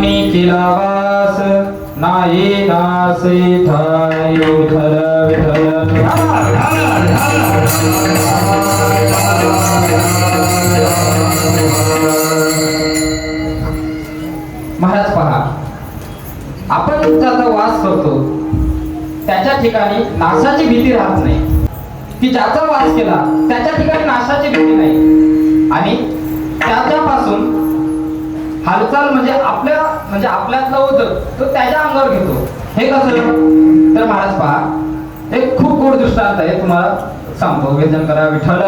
मनी नाही नासे ठाई महाराज पहा आपण ज्याचा वास करतो त्याच्या ठिकाणी नाशाची भीती राहत नाही. की ज्याचा वास केला त्याच्या ठिकाणी नाशाची भीती नाही. आणि त्याच्या हालचाल म्हणजे आपल्या म्हणजे आपल्यातलं ओझं तो त्याच्या अंगावर घेतो. हे कसं? तर महाराज पहा एक खूप गोड दृष्टांत आहे. तुम्हाला सांगतो. व्यजन करा विठ्ठल.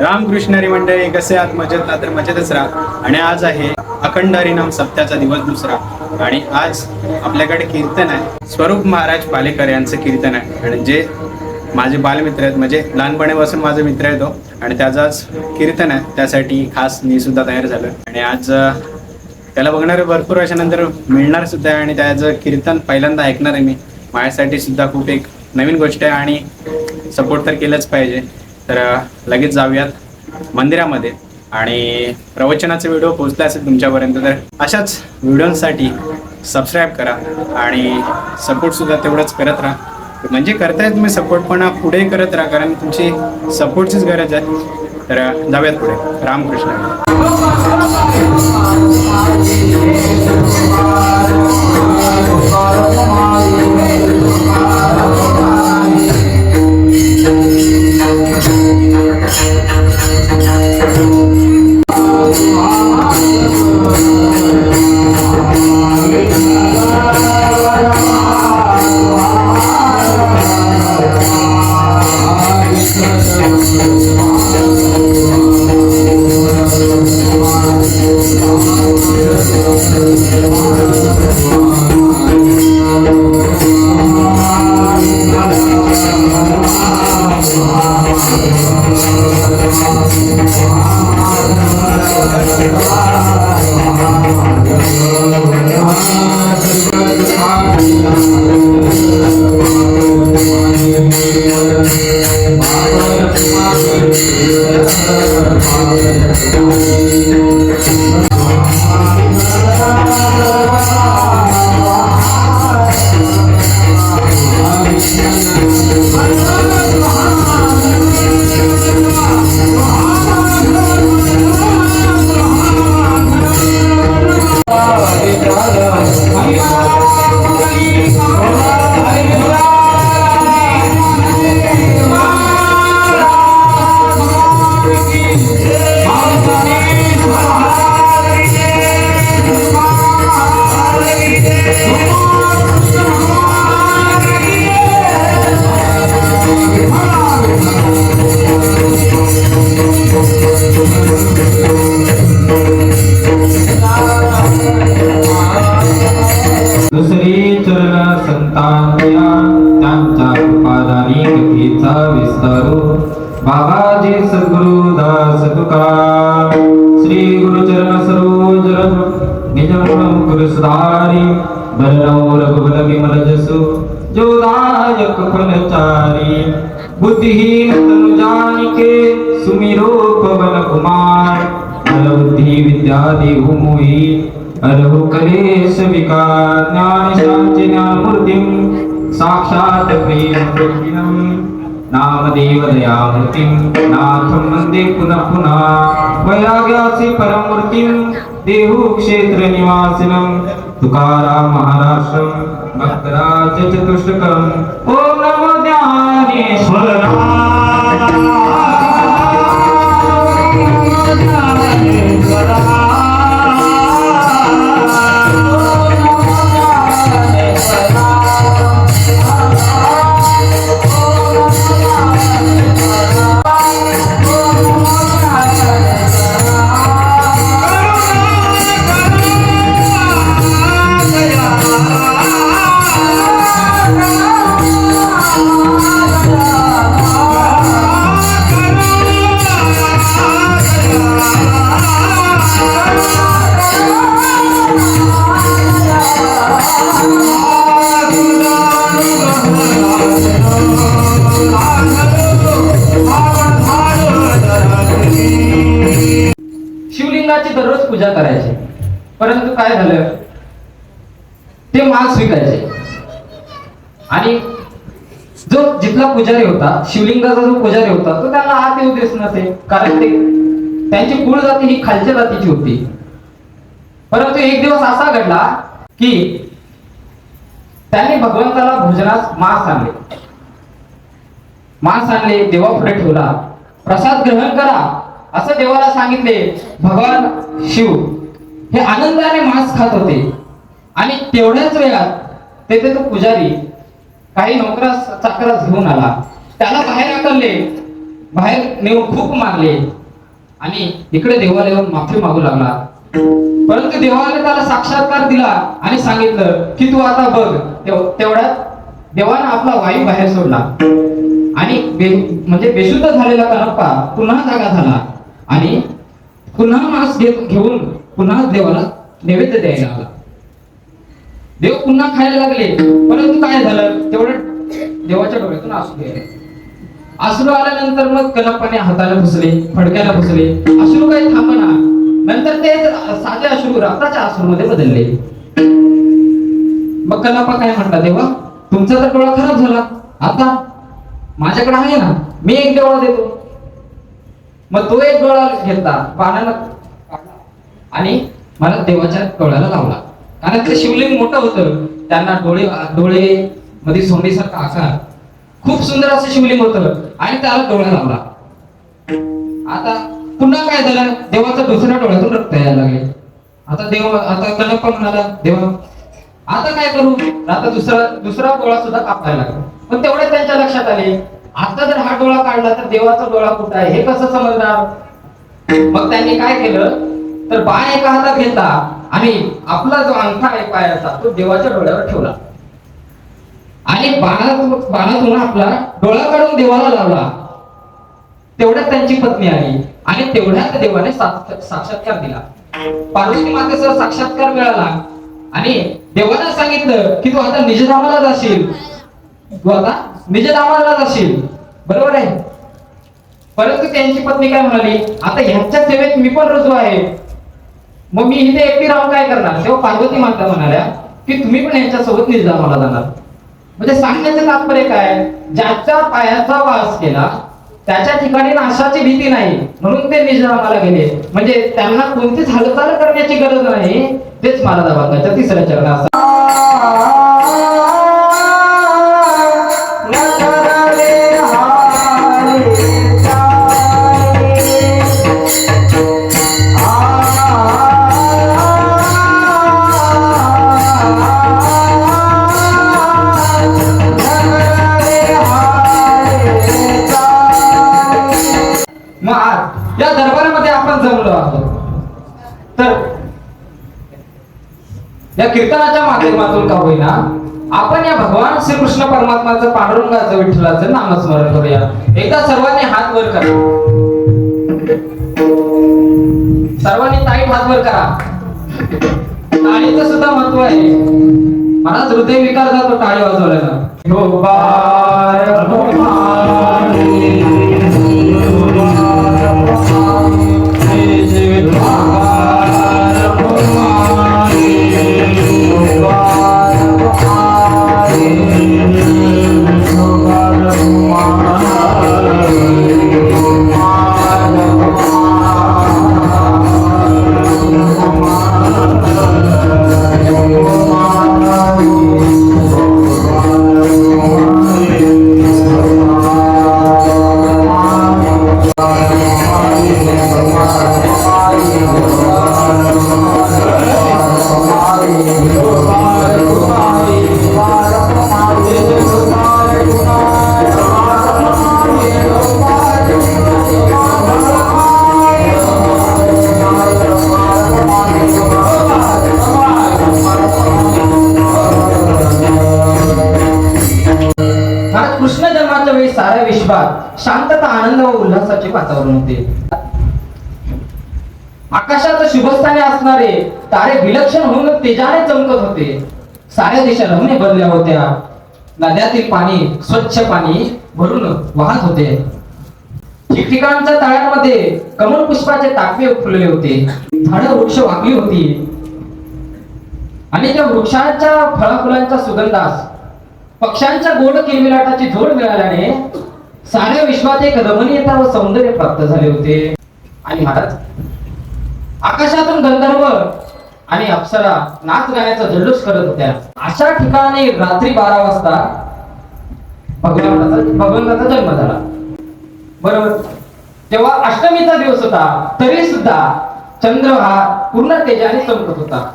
रामकृष्णारी मंडळी कसे आहात? मजेत ना? तर मजेतच राहा. आणि आज आहे अखंड हरिनाम सप्त्याचा दिवस दुसरा. आणि आज आपल्याकडे कीर्तन आहे. स्वरूप महाराज पालेकर यांचं कीर्तन आहे. आणि जे माझे बालमित्र आहेत. म्हणजे लहानपणीपासून माझे मित्र आहे तो. आणि त्याचाच कीर्तन आहे. त्यासाठी खास मी सुद्धा तयार झालो आणि आज त्याला बघणारे भरपूर वर्षानंतर मिळणार सुद्धा आहे. आणि त्याचं कीर्तन पहिल्यांदा ऐकणार आहे मी. माझ्यासाठी सुद्धा खूप एक नवीन गोष्ट आहे आणि सपोर्ट तर केलंच पाहिजे. तर लगेच जाऊयात मंदिरामध्ये. आणि प्रवचनाचे व्हिडिओ पोहोचला असेल तुमच्यापर्यंत तर अशाच व्हिडिओसाठी सबस्क्राईब करा. आणि सपोर्ट सुद्धा तेवढंच करत राहा. म्हणजे करताय तुम्ही सपोर्ट पण पुढे करत राहा कारण तुमची सपोर्टचीच गरज आहे. तर जाऊयात पुढे. रामकृष्ण. बाबाजी सद्गुरु दास तुकाराम श्री गुरुचरण सरोज रघु निज गुरु सुधारी बलनौ रघुबल विमल जसु जोदायक फलचारी बुद्धिहीन तनु जानिके सुमिरो पवन कुमार बल बुद्धि विद्या देहु मोहि अरहु कलेश विकार ज्ञान शांति ज्ञान मूर्तिम साक्षात प्रेम प्रतिनम नामदेवदयामूर्तिं नाथं वन्दे पुनः पुनः वयाव्यासि परमूर्तिं देहुक्षेत्रनिवासिनं तुकाराम महाराष्ट्रं भक्तराज नमो ज्ञानेश्वरा। काय झालं? ते माल स्वीकारायचे. आणि जो जिथला पुजारी होता शिवलिंगाचा जो पुजारी होता तो त्यांना आत येऊ देत नसे कारण ते त्यांची कुळ जाती ही खालच्या जातीची होती. परंतु एक दिवस असा घडला की त्यांनी भगवंताला भोजनास मांस आणले. मांस आणले देवापुढे ठेवला. प्रसाद ग्रहण करा असं देवाला सांगितले भगवान शिव हे आनंदाने मांस खात होते. आणि तेवढ्याच वेळात तेथे तो पुजारी काही नोकरास चाकरास घेऊन आला. त्याला बाहेर आकलले. बाहेर नेऊन खूप मारले. आणि इकडे देवाला येऊन माफी मागू लागला. परंतु देवाने त्याला साक्षात्कार दिला आणि सांगितलं की तू आता बघ तेवढ्यात देवानं आपला वायू बाहेर सोडला. आणि बे- म्हणजे बेशुद्ध झालेला कनप्पा पुन्हा जागा झाला. आणि पुन्हा मास्क घेऊन पुन्हा देवाला नैवेद्य द्यायला आला. देव पुन्हा खायला लागले. परंतु काय झालं? तेवढं देवाच्या डोळ्यातून आसू गेले. अश्रू आल्यानंतर मग कनप्पाने हाताला पुसले फडक्याला पुसले. अश्रू काही थांबना नंतर ते साधे अश्रू रक्ताच्या अश्रूमध्ये बदलले. मग कनप्पा काय म्हणला देवा तुमचा तर डोळा खराब झाला. आता माझ्याकडे आहे ना. मी एक डोळा देतो. मग तो एक डोळा घेतला. पाण्याला आणि मला देवाच्या डोळ्याला लावला. कारण ते शिवलिंग मोठं होतं. त्यांना डोळे डोळे मध्ये सोंडीसारखा आकार. खूप सुंदर असं शिवलिंग होतं. आणि त्याला डोळा लावला. आता पुन्हा काय झालं? देवाच्या दुसऱ्या डोळ्यातून रक्त यायला लागले. आता देव आता कनप्पा म्हणाला देवा आता काय करू? आता दुसरा दुसरा डोळा सुद्धा कापायला लागला. पण तेवढे त्यांच्या लक्षात आले आता जर हा डोळा काढला तर देवाचा डोळा कुठं आहे? हे कसं समजणार? मग त्यांनी काय केलं? तर बाय एका हातात घेतला आणि आपला जो अंगठा आहे पायाचा तो देवाच्या डोळ्यावर ठेवला. आणि बाणातून बाणातून आपला डोळा काढून देवाला लावला. तेवढ्यात त्यांची पत्नी आली आणि तेवढ्यात देवाने साक्षात्कार दिला. पार्वती मातेचा साक्षात्कार मिळाला आणि देवानं सांगितलं की तू आता निजधामाला जाशील. तू आता निजधामाला जाशील. बरोबर आहे? परंतु त्यांची पत्नी काय म्हणाली आता ह्यांच्या सेवेत मी पण रुजू आहे. मग मी इथे एकटी राहून काय करणार? तेव्हा पार्वती माता म्हणाल्या की तुम्ही पण यांच्यासोबत निर्धामाला जाणार. म्हणजे सांगण्याचं तात्पर्य काय? ज्याच्या पायाचा वास केला त्याच्या ठिकाणी नाशाची भीती नाही. म्हणून ते निजामाला गेले. म्हणजे त्यांना कोणतीच हालचाल करण्याची गरज नाही तेच महाराजा बांधाच्या तिसऱ्या चरणात या दरबारामध्ये आपण जमलो आहोत. तर या कीर्तनाच्या माध्यमातून का होईना आपण या भगवान श्रीकृष्ण परमात्माचं पांडुरंगाचं विठ्ठलाचं नामस्मरण करूया. एकदा सर्वांनी हात वर करा. सर्वांनी ताईट हात वर करा. टाळीचं सुद्धा महत्त्व आहे. मला हृदय विकार जातो टाळी वाजवल्यानं. उल्हासाचे वातावरण होते आकाशात शुभस्थाने असणारे तारे विलक्षण होऊन तेजाने चमकत होते. साऱ्या दिशा रमणे बनल्या होत्या. नद्यातील पाणी स्वच्छ पाणी भरून वाहत होते. ठिकठिकाणच्या तळ्यांमध्ये कमल पुष्पाचे ताकवे फुलले होते. झाड वृक्ष वाकली होती. आणि त्या वृक्षांच्या फळाफुलांच्या सुगंधास पक्ष्यांच्या गोड किलबिलाटाची झोड मिळाल्याने साऱ्या विश्वात एक रमणीयता व सौंदर्य प्राप्त झाले होते. आणि महाराज आकाशातून गंधर्व आणि अप्सरा नाच गाण्याचा जल्लोष करत होत्या. अशा ठिकाणी रात्री बारा वाजता भगवंताचा भगवंताचा जन्म झाला. बरोबर? तेव्हा अष्टमीचा दिवस होता तरी सुद्धा चंद्र हा पूर्ण तेजाने चमकत होता.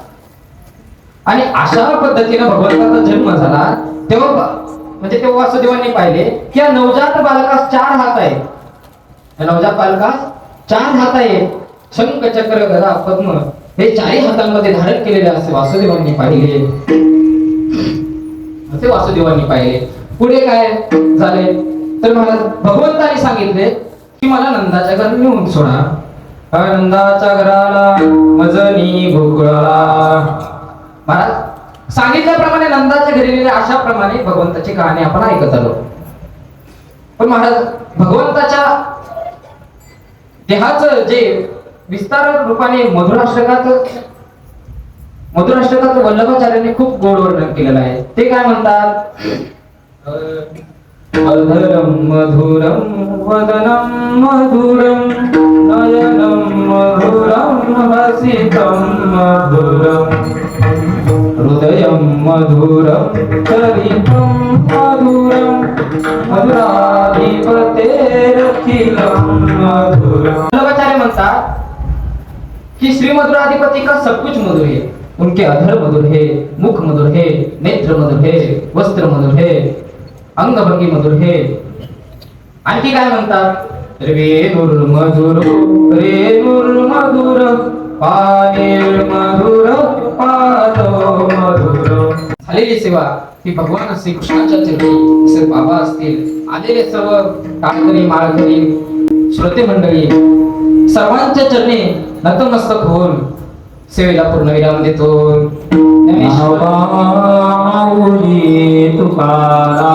आणि अशा पद्धतीने भगवंताचा जन्म झाला तेव्हा म्हणजे ते वासुदेवांनी पाहिले. की या नवजात बालकास चार हात आहे या नवजात बालकास चार हात आहे शंख चक्र गदा पद्म हे चारही हातांमध्ये धारण केलेले असे वासुदेवांनी पाहिले. असे वासुदेवांनी पाहिले. पुढे काय झाले? तर मला भगवंताने सांगितले की मला नंदाच्या घरात नेऊन सोडा. नंदाच्या घराला मजनी भोगळा. महाराज सांगितल्याप्रमाणे नंदाच्या घरी नेले अशा प्रमाणे भगवंताची कहाणी आपण ऐकत आलो. पण महाराज भगवंताच्या देहाचं जे विस्तार रूपाने मधुराष्ट्रकात मधुराष्ट्रकात वल्लभाचार्यांनी खूप गोड वर्णन केलेलं आहे. ते काय म्हणतात? अधरम मधुरम वदनम मधुरम नयनम मधुरम हसितम मधुरम हृदयं मधुरं चरितं मधुरं मधुराधिपतेरखिलं मधुरं। वल्लभाचार्य म्हणतात कि श्री मधुराधिपति का सब कुछ मधुर है? उनके अधर मधुर है मुख मधुर है नेत्र मधुर है वस्त्र मधुर है अंगभंगी मधुर है। आणखी काय म्हणतात? रेणुर मधुर रेणुर मधुर मधुर पादो मधुर। झालेली सेवा ही भगवान श्रीकृष्णाच्या चरणी जसे बाबा असतील आलेले सर्व टाळकरी माळकरी श्रोते मंडळी सर्वांच्या चरणी नतमस्तक होऊन सेवेला पूर्ण विराम देतो. तुकारा